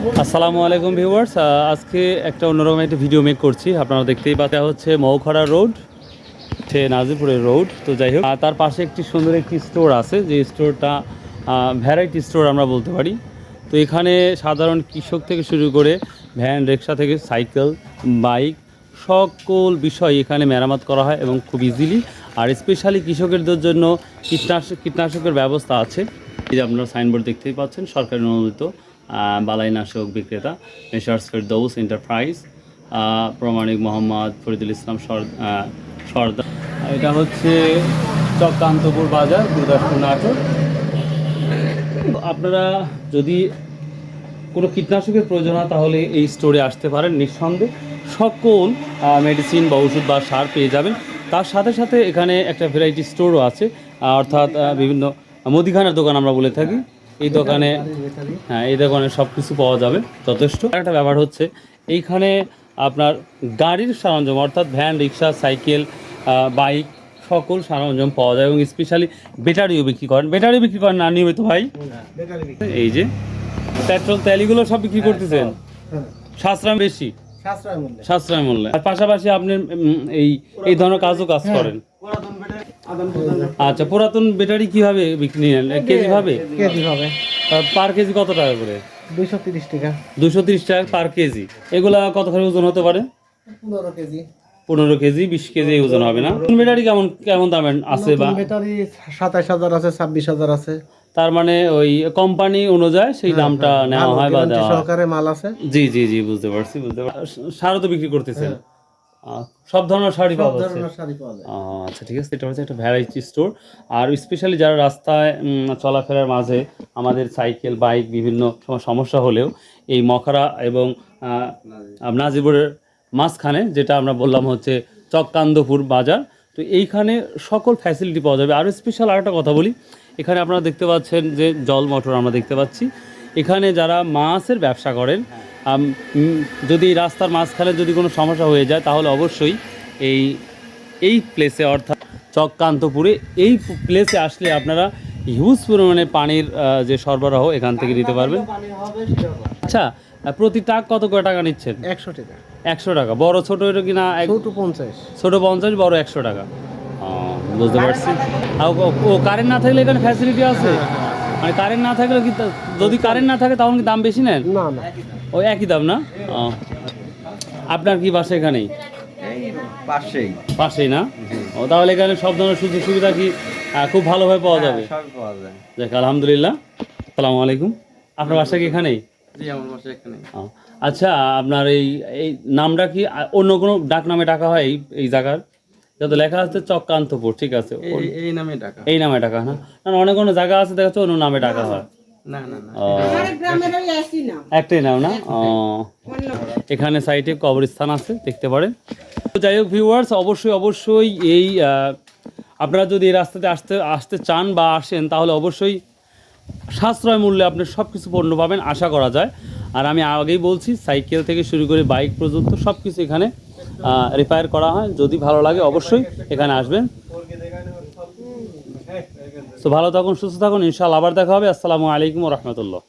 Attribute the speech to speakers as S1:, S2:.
S1: আসসালামু আলাইকুম ভিউয়ার্স আজকে একটা অন্যরকম একটা ভিডিও মেক করছি। আপনারা দেখতেই পাচ্ছেন হচ্ছে মৌখরা রোড, হচ্ছে নাজিপুরের রোড। তো যাই হোক তার পাশে একটি সুন্দর একটি স্টোর আছে, যে স্টোরটা ভ্যারাইটি স্টোর আমরা বলতে পারি। তো এখানে সাধারণ কৃষক থেকে শুরু করে ভ্যান রিক্সা থেকে সাইকেল বাইক সকল বিষয় এখানে মেরামত করা হয় এবং খুব ইজিলি আর স্পেশালি কৃষকদের জন্য কীটনাশক কীটনাশকের ব্যবস্থা আছে। এই যে আপনারা সাইনবোর্ড দেখতেই পাচ্ছেন সরকারি অনুমোদিত। বালাইনাশক বিক্রেতা মেসার্স ফেরদৌস এন্টারপ্রাইজ প্রমাণিক মোহাম্মদ ফরিদুল ইসলাম সর- সর্দার। এটা হচ্ছে চক্রান্তপুর বাজার গুরুদাসপুর নাটক। আপনারা যদি কোনো কীটনাশকের প্রয়োজন হয়, তাহলে এই স্টোরে আসতে পারেন নিঃসন্দেহে। সকল মেডিসিন বা ওষুধ বা সার পেয়ে যাবেন। তার সাথে সাথে এখানে একটা ভ্যারাইটি স্টোরও আছে অর্থাৎ বিভিন্ন মুদিখানার দোকান আমরা বলে থাকি। এই দোকানে হ্যাঁ এই দোকানে সব কিছু পাওয়া যাবে যথেষ্ট। একটা ব্যাপার হচ্ছে এইখানে আপনার গাড়ির সরঞ্জাম অর্থাৎ ভ্যান রিক্সা সাইকেল বাইক সকল সরঞ্জাম পাওয়া যায় এবং স্পেশালি ব্যাটারিও বিক্রি করেন। ব্যাটারি বিক্রি করেন না নিয়মিত ভাই? এই যে পেট্রোল তেলগুলো সব বিক্রি করতেছেন? সাশ্রয় বেশি?
S2: সাশ্রয় মূল্যে।
S1: সাশ্রয় মূল্যে। আর পাশাপাশি আপনি এই এই ধরনের কাজও কাজ করেন। আচ্ছা পুরাতন ব্যাটারি কীভাবে বিক্রি নেন কেজি ভাবে?
S2: কেজি।
S1: পার কেজি কত টাকা করে?
S2: দুইশো তিরিশ টাকা।
S1: তিরিশ টাকা পার কেজি। এগুলা কত করে ওজন হতে পারে?
S2: পনেরো কেজি।
S1: পনেরো কেজি বিশ কেজি ওজন হবে না। ব্যাটারি কেমন কেমন দামের আছে বা?
S2: ব্যাটারি সাতাশ হাজার আছে ছাব্বিশ হাজার আছে।
S1: তার মানে ওই কোম্পানি অনুযায়ী সেই দামটা নেওয়া হয় বা হয়।
S2: সহকারে মাল আছে।
S1: জি জি জি বুঝতে পারছি বুঝতে পারছি। সারও তো বিক্রি করতেছেন। আহ, সব ধরনের শাড়ি পাওয়া যাচ্ছে।
S2: ধরনের শাড়ি পাওয়া যায়।
S1: আচ্ছা ঠিক আছে এটা হচ্ছে একটা ভ্যারাইটি স্টোর আর স্পেশালি যারা রাস্তায় চলাফেরার মাঝে আমাদের সাইকেল বাইক বিভিন্ন সময় সমস্যা হলেও এই মখরা এবং নাজিবুরের মাঝখানে যেটা আমরা বললাম হচ্ছে চক্কান্দপুর বাজার তো এইখানে সকল ফ্যাসিলিটি পাওয়া যাবে। আর স্পেশাল আরেকটা কথা বলি এখানে আপনারা দেখতে পাচ্ছেন যে জল মোটর আমরা দেখতে পাচ্ছি। এখানে যারা মাছের ব্যবসা করেন যদি রাস্তার মাঝখানে যদি কোনো সমস্যা হয়ে যায় তাহলে অবশ্যই এই এই প্লেসে অর্থাৎ চক্রান্তপুরে এই প্লেসে আসলে আপনারা হিউজ পরিমাণে পানির যে সরবরাহ এখান থেকে দিতে পারবেন। আচ্ছা প্রতি টাক কত করে টাকা নিচ্ছেন?
S2: একশো টাকা।
S1: একশো টাকা। বড় ছোট এটা কিনা? এক-
S2: ছোট পঞ্চাশ।
S1: ছোট পঞ্চাশ বড় একশো টাকা। বুঝতে পারছি। আর ও- ও কারেন্ট না থাকলে এখানে ফ্যাসিলিটি আছে? মানে কারেন্ট না থাকলে কি যদি কারেন্ট না থাকে তখন কি দাম বেশি নেন?
S2: না না।
S1: ওই একই দাম না? আপনার কি বাসা এখানেই?
S3: পাশেই।
S1: পাশেই না? ও তাহলে এখানে সব ধরনের সুযোগ সুবিধা কি খুব ভালোভাবে পাওয়া যাবে?
S3: সব পাওয়া যায়।
S1: দেখ আলহামদুলিল্লাহ। আসসালামু আলাইকুম। আপনার বাসা কি এখানেই?
S3: জি আমার বাসা এখানে
S1: ও, আচ্ছা আপনার এই এই নামটা কি অন্য কোনো ডাক নামে ডাকা হয় এই এই জায়গার? যাতে লেখা আছে চক্রান্তপুর ঠিক আছে?
S3: এই এই নামে টাকা
S1: এই নামে ডাকা না? না অনেক কোনো জায়গা আছে দেখা যাচ্ছে অন্য নামে ডাকা হয়। একটাই নাম না? এখানে সাইটে কবরস্থান আছে দেখতে পারেন। তো যাই হোক ভিউয়ার্স অবশ্যই অবশ্যই এই আপনারা যদি এই রাস্তাতে আসতে আসতে চান বা আসেন তাহলে অবশ্যই সাশ্রয় মূল্যে আপনি সব কিছু পণ্য পাবেন আশা করা যায়। আর আমি আগেই বলছি সাইকেল থেকে শুরু করে বাইক পর্যন্ত সব কিছু এখানে রিপেয়ার করা হয়। যদি ভালো লাগে অবশ্যই এখানে আসবেন। তো ভালো থাকুন সুস্থ থাকুন ইনশাআল্লাহ আবার দেখা হবে। আসসালামু আলাইকুম রহমতুল্লাহ।